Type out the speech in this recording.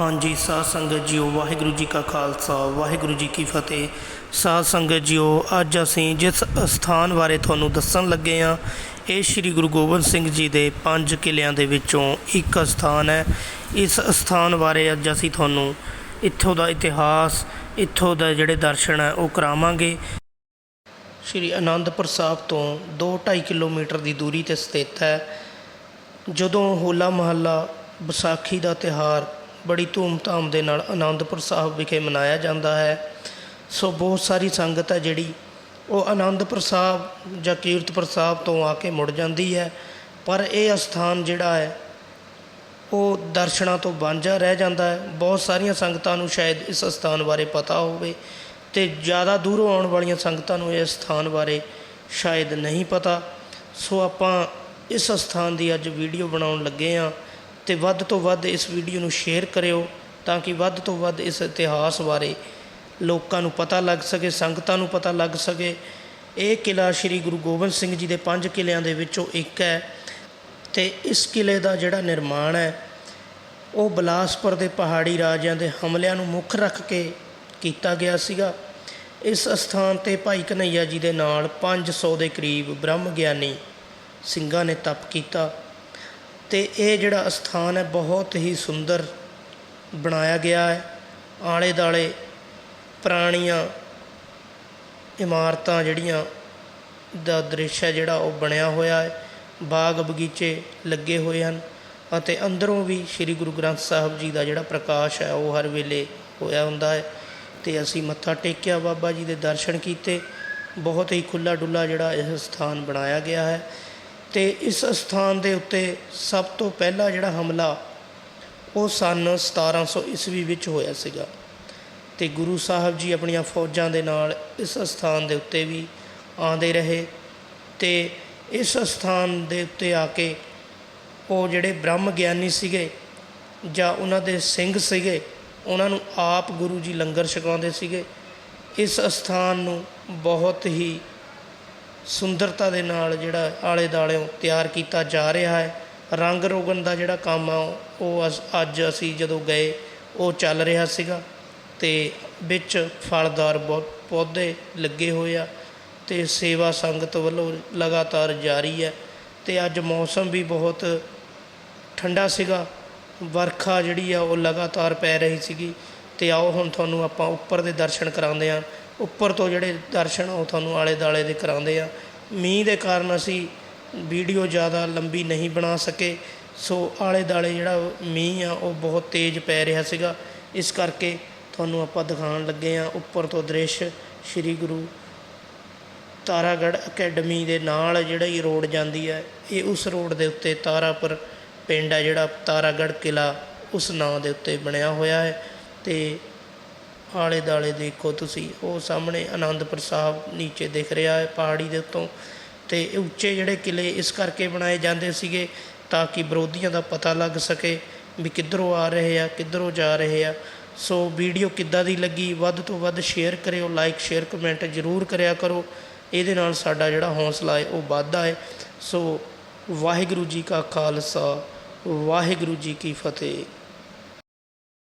ਹਾਂਜੀ, ਸਾਧ ਸੰਗਤ ਜੀਓ, ਵਾਹਿਗੁਰੂ ਜੀ ਕਾ ਖਾਲਸਾ, ਵਾਹਿਗੁਰੂ ਜੀ ਕੀ ਫਤਿਹ। ਸਾਧ ਸੰਗਤ ਜੀਓ, ਅੱਜ ਅਸੀਂ ਜਿਸ ਸਥਾਨ ਬਾਰੇ ਤੁਹਾਨੂੰ ਦੱਸਣ ਲੱਗੇ ਹਾਂ, ਇਹ ਸ੍ਰੀ ਗੁਰੂ ਗੋਬਿੰਦ ਸਿੰਘ ਜੀ ਦੇ ਪੰਜ ਕਿਲਿਆਂ ਦੇ ਵਿੱਚੋਂ ਇੱਕ ਸਥਾਨ ਹੈ। ਇਸ ਸਥਾਨ ਬਾਰੇ ਅੱਜ ਅਸੀਂ ਤੁਹਾਨੂੰ ਇੱਥੋਂ ਦਾ ਇਤਿਹਾਸ, ਇੱਥੋਂ ਦਾ ਜਿਹੜੇ ਦਰਸ਼ਨ ਹੈ, ਉਹ ਕਰਾਵਾਂਗੇ। ਸ਼੍ਰੀ ਅਨੰਦਪੁਰ ਸਾਹਿਬ ਤੋਂ 2.5 ਕਿਲੋਮੀਟਰ ਦੀ ਦੂਰੀ ਤੇ ਸਥਿਤ ਹੈ। ਜਦੋਂ ਹੋਲਾ ਮਹੱਲਾ, ਵਿਸਾਖੀ ਦਾ ਤਿਹਾਰ ਬੜੀ ਧੂਮ-ਧਾਮ ਦੇ ਨਾਲ ਅਨੰਦਪੁਰ ਸਾਹਿਬ ਵਿਖੇ ਮਨਾਇਆ ਜਾਂਦਾ ਹੈ। ਸੋ ਬਹੁਤ ਸਾਰੀ ਸੰਗਤ ਹੈ ਜਿਹੜੀ ਉਹ ਅਨੰਦਪੁਰ ਸਾਹਿਬ ਜਾਂ ਕੀਰਤਪੁਰ ਸਾਹਿਬ ਤੋਂ ਆ ਕੇ ਮੁੜ ਜਾਂਦੀ ਹੈ। ਪਰ ਇਹ ਅਸਥਾਨ ਜਿਹੜਾ ਹੈ, ਉਹ ਦਰਸ਼ਨਾਂ ਤੋਂ ਵਾਂਝਾ ਰਹਿ ਜਾਂਦਾ ਹੈ। ਬਹੁਤ ਸਾਰੀਆਂ ਸੰਗਤਾਂ ਨੂੰ ਸ਼ਾਇਦ ਇਸ ਸਥਾਨ ਬਾਰੇ ਪਤਾ ਹੋਵੇ ਤੇ ਜ਼ਿਆਦਾ ਦੂਰੋਂ ਆਉਣ ਵਾਲੀਆਂ ਸੰਗਤਾਂ ਨੂੰ ਇਸ ਸਥਾਨ ਬਾਰੇ ਸ਼ਾਇਦ ਨਹੀਂ ਪਤਾ। ਸੋ ਆਪਾਂ ਇਸ ਸਥਾਨ ਦੀ ਅੱਜ ਵੀਡੀਓ ਬਣਾਉਣ ਲੱਗੇ ਹਾਂ। ਤੇ ਵੱਧ ਤੋਂ ਵੱਧ ਇਸ ਵੀਡੀਓ ਨੂੰ ਸ਼ੇਅਰ ਕਰਿਓ ਤਾਂ ਕਿ ਵੱਧ ਤੋਂ ਵੱਧ ਇਸ ਇਤਿਹਾਸ ਬਾਰੇ ਲੋਕਾਂ ਨੂੰ ਪਤਾ ਲੱਗ ਸਕੇ, ਸੰਗਤਾਂ ਨੂੰ ਪਤਾ ਲੱਗ ਸਕੇ। ਇਹ ਕਿਲਾ ਸ੍ਰੀ ਗੁਰੂ ਗੋਬਿੰਦ ਸਿੰਘ ਜੀ ਦੇ ਪੰਜ ਕਿਲਿਆਂ ਦੇ ਵਿੱਚੋਂ ਇੱਕ ਹੈ ਤੇ ਇਸ ਕਿਲੇ ਦਾ ਜਿਹੜਾ ਨਿਰਮਾਣ ਹੈ, ਉਹ ਬਲਾਸਪੁਰ ਦੇ ਪਹਾੜੀ ਰਾਜਿਆਂ ਦੇ ਹਮਲਿਆਂ ਨੂੰ ਮੁੱਖ ਰੱਖ ਕੇ ਕੀਤਾ ਗਿਆ ਸੀਗਾ। ਇਸ ਸਥਾਨ ਤੇ ਭਾਈ ਕਨਈਆ ਜੀ ਦੇ ਨਾਲ 500 ਦੇ ਕਰੀਬ ਬ੍ਰਹਮ ਗਿਆਨੀ ਸਿੰਘਾਂ ਨੇ ਤਪ ਕੀਤਾ। ਅਤੇ ਇਹ ਜਿਹੜਾ ਅਸਥਾਨ ਹੈ ਬਹੁਤ ਹੀ ਸੁੰਦਰ ਬਣਾਇਆ ਗਿਆ ਹੈ। ਆਲੇ ਦਾਲੇ ਪੁਰਾਣੀਆਂ ਇਮਾਰਤਾਂ ਜਿਹੜੀਆਂ ਦਾ ਦ੍ਰਿਸ਼ ਹੈ ਜਿਹੜਾ ਉਹ ਬਣਿਆ ਹੋਇਆ ਹੈ। ਬਾਗ ਬਗੀਚੇ ਲੱਗੇ ਹੋਏ ਹਨ ਅਤੇ ਅੰਦਰੋਂ ਵੀ ਸ੍ਰੀ ਗੁਰੂ ਗ੍ਰੰਥ ਸਾਹਿਬ ਜੀ ਦਾ ਜਿਹੜਾ ਪ੍ਰਕਾਸ਼ ਹੈ ਉਹ ਹਰ ਵੇਲੇ ਹੋਇਆ ਹੁੰਦਾ ਹੈ ਤੇ ਅਸੀਂ ਮੱਥਾ ਟੇਕਿਆ, ਬਾਬਾ ਜੀ ਦੇ ਦਰਸ਼ਨ ਕੀਤੇ। ਬਹੁਤ ਹੀ ਖੁੱਲਾ ਡੁੱਲਾ ਜਿਹੜਾ ਇਹ ਸਥਾਨ ਬਣਾਇਆ ਗਿਆ ਹੈ। ਤੇ ਇਸ ਅਸਥਾਨ ਦੇ ਉੱਤੇ ਸਭ ਤੋਂ ਪਹਿਲਾ ਜਿਹੜਾ ਹਮਲਾ, ਉਹ ਸਨ 1700 ਈਸਵੀ ਵਿੱਚ ਹੋਇਆ ਸੀਗਾ। ਅਤੇ ਗੁਰੂ ਸਾਹਿਬ ਜੀ ਆਪਣੀਆਂ ਫੌਜਾਂ ਦੇ ਨਾਲ ਇਸ ਅਸਥਾਨ ਦੇ ਉੱਤੇ ਵੀ ਆਉਂਦੇ ਰਹੇ ਤੇ ਇਸ ਅਸਥਾਨ ਦੇ ਉੱਤੇ ਆ ਕੇ ਉਹ ਜਿਹੜੇ ਬ੍ਰਹਮ ਗਿਆਨੀ ਸੀਗੇ ਜਾਂ ਉਹਨਾਂ ਦੇ ਸਿੰਘ ਸੀਗੇ, ਉਹਨਾਂ ਨੂੰ ਆਪ ਗੁਰੂ ਜੀ ਲੰਗਰ ਛਕਾਉਂਦੇ ਸੀਗੇ। ਇਸ ਅਸਥਾਨ ਨੂੰ ਬਹੁਤ ਹੀ ਸੁੰਦਰਤਾ ਦੇ ਨਾਲ ਜਿਹੜਾ ਆਲੇ ਦਾਲਿਓਂ ਤਿਆਰ ਕੀਤਾ ਜਾ ਰਿਹਾ ਹੈ। ਰੰਗ ਰੋਗਨ ਦਾ ਜਿਹੜਾ ਕੰਮ ਆ, ਉਹ ਅੱਜ ਅਸੀਂ ਜਦੋਂ ਗਏ, ਉਹ ਚੱਲ ਰਿਹਾ ਸੀਗਾ ਤੇ ਵਿੱਚ ਫਲਦਾਰ ਬਹੁਤ ਪੌਦੇ ਲੱਗੇ ਹੋਏ ਆ ਤੇ ਸੇਵਾ ਸੰਗਤ ਵੱਲੋਂ ਲਗਾਤਾਰ ਜਾਰੀ ਹੈ ਤੇ ਅੱਜ ਮੌਸਮ ਵੀ ਬਹੁਤ ਠੰਡਾ ਸੀਗਾ। ਵਰਖਾ ਜਿਹੜੀ ਆ, ਉਹ ਲਗਾਤਾਰ ਪੈ ਰਹੀ ਸੀਗੀ ਤੇ ਆਓ ਹੁਣ ਤੁਹਾਨੂੰ ਆਪਾਂ ਉੱਪਰ ਦੇ ਦਰਸ਼ਨ ਕਰਾਉਂਦੇ ਆ ਉੱਪਰ ਤੋਂ ਜਿਹੜੇ ਦਰਸ਼ਨ ਉਹ ਤੁਹਾਨੂੰ ਆਲੇ ਦਾਲੇ ਦੇ ਕਰਾਉਂਦੇ ਆ। ਮੀਂਹ ਦੇ ਕਾਰਨ ਅਸੀਂ ਵੀਡੀਓ ਜ਼ਿਆਦਾ ਲੰਬੀ ਨਹੀਂ ਬਣਾ ਸਕੇ। ਸੋ ਆਲੇ ਦਾਲੇ ਜਿਹੜਾ ਮੀਂਹ ਆ, ਉਹ ਬਹੁਤ ਤੇਜ਼ ਪੈ ਰਿਹਾ ਸੀਗਾ। ਇਸ ਕਰਕੇ ਤੁਹਾਨੂੰ ਆਪਾਂ ਦਿਖਾਉਣ ਲੱਗੇ ਆ ਉੱਪਰ ਤੋਂ ਦ੍ਰਿਸ਼ ਸ੍ਰੀ ਗੁਰੂ ਤਾਰਾਗੜ੍ਹ ਅਕੈਡਮੀ ਦੇ ਨਾਲ ਜਿਹੜਾ ਜਿਹੜੀ ਰੋਡ ਜਾਂਦੀ ਹੈ ਇਹ ਉਸ ਰੋਡ ਦੇ ਉੱਤੇ ਤਾਰਾਪੁਰ ਪਿੰਡ ਆ ਜਿਹੜਾ ਤਾਰਾਗੜ੍ਹ ਕਿਲਾ ਉਸ ਨਾਂ ਦੇ ਉੱਤੇ ਬਣਿਆ ਹੋਇਆ ਹੈ। ਤੇ ਆਲੇ ਦਾਲੇ ਦੇਖੋ ਤੁਸੀਂ, ਉਹ ਸਾਹਮਣੇ ਆਨੰਦਪੁਰ ਸਾਹਿਬ ਨੀਚੇ ਦਿਖ ਰਿਹਾ ਹੈ, ਪਹਾੜੀ ਦੇ ਉੱਤੋਂ। ਤੇ ਇਹ ਉੱਚੇ ਜਿਹੜੇ ਕਿਲੇ ਇਸ ਕਰਕੇ ਬਣਾਏ ਜਾਂਦੇ ਸੀਗੇ ਤਾਂ ਕਿ ਵਿਰੋਧੀਆਂ ਦਾ ਪਤਾ ਲੱਗ ਸਕੇ ਵੀ ਕਿੱਧਰੋਂ ਆ ਰਹੇ ਆ, ਕਿੱਧਰੋਂ ਜਾ ਰਹੇ ਆ। ਸੋ ਵੀਡੀਓ ਕਿੱਦਾਂ ਦੀ ਲੱਗੀ, ਵੱਧ ਤੋਂ ਵੱਧ ਸ਼ੇਅਰ ਕਰਿਓ, ਲਾਈਕ, ਸ਼ੇਅਰ, ਕਮੈਂਟ ਜ਼ਰੂਰ ਕਰਿਆ ਕਰੋ। ਇਹਦੇ ਨਾਲ ਸਾਡਾ ਜਿਹੜਾ ਹੌਸਲਾ ਹੈ, ਉਹ ਵੱਧਦਾ ਹੈ। ਸੋ ਵਾਹਿਗੁਰੂ ਜੀ ਕਾ ਖਾਲਸਾ, ਵਾਹਿਗੁਰੂ ਜੀ ਕੀ ਫਤਿਹ।